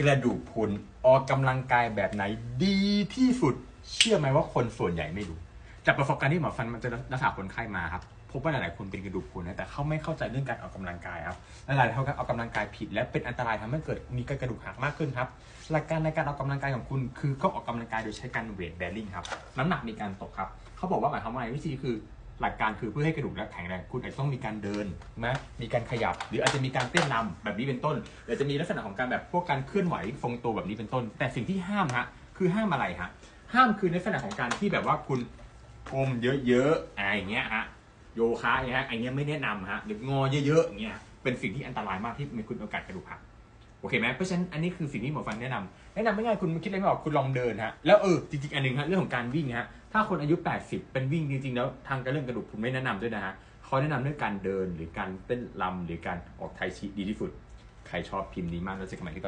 กระดูกพรุนออกกำลังกายแบบไหนดีที่สุด เชื่อไหมว่าคนส่วนใหญ่ไม่รู้จากประสบการณ์ที่หมอฟันมันจะรักษาคนไข้มาครับพบว่าหลายๆคนเป็นกระดูกพรุนนะแต่เขาไม่เข้าใจเรื่องการออกกำลังกายครับและหลายๆคนก็ออกกำลังกายผิด และเป็นอันตรายทำให้เกิดมีกระดูกหักมากขึ้นครับหลักการในการออกกำลังกายของคุณ คือก็ออกกำลังกายโดยใช้การเวทแบริ่งครับน้ำหนักมีการตกครับเขาบอกว่าหมายความว่าวิธีคือ หลักการคือเพื่อให้กระดูกและแข็งแรงคุณอาจจะต้องมีการเดินนะมีการขยับ หรืออาจจะมีการเต้นรำแบบนี้เป็นต้นหรือจะมีลักษณะของการแบบพวกการเคลื่อนไหวทรงตัวแบบนี้เป็นต้น แต่สิ่งที่ห้ามฮะคือห้ามอะไรฮะห้ามคือในลักษณะของการที่แบบว่าคุณก้มเยอะๆอะไรอย่างเงี้ยฮะโยคะอย่างเงี้ยอันเนี้ยไม่แนะนำฮะหรืองอเยอะๆอย่างเงี้ยเป็นสิ่งที่อันตรายมากที่มีคุณโอกาสกระดูกหัก เคไหมเพราะฉะนั้นอันนี้คือสิ่งที่หมอฟันแนะนำแนะนำไม่ง่ายคุณคิดอะไรไม่ออกคุณลองเดินฮะแล้วเออจริงๆอันหนึ่งฮะเรื่องของการวิ่งฮะถ้าคนอายุ 80 เป็นวิ่งจริงๆแล้วทางการเรื่องกระดูกผมไม่แนะนำด้วยนะฮะเขาแนะนำเรื่องการเดินหรือการเต้นรำหรือการออกไทชีดีที่สุดใครชอบพิมพ์นี้มากแล้วจะกับมาที่ต่อ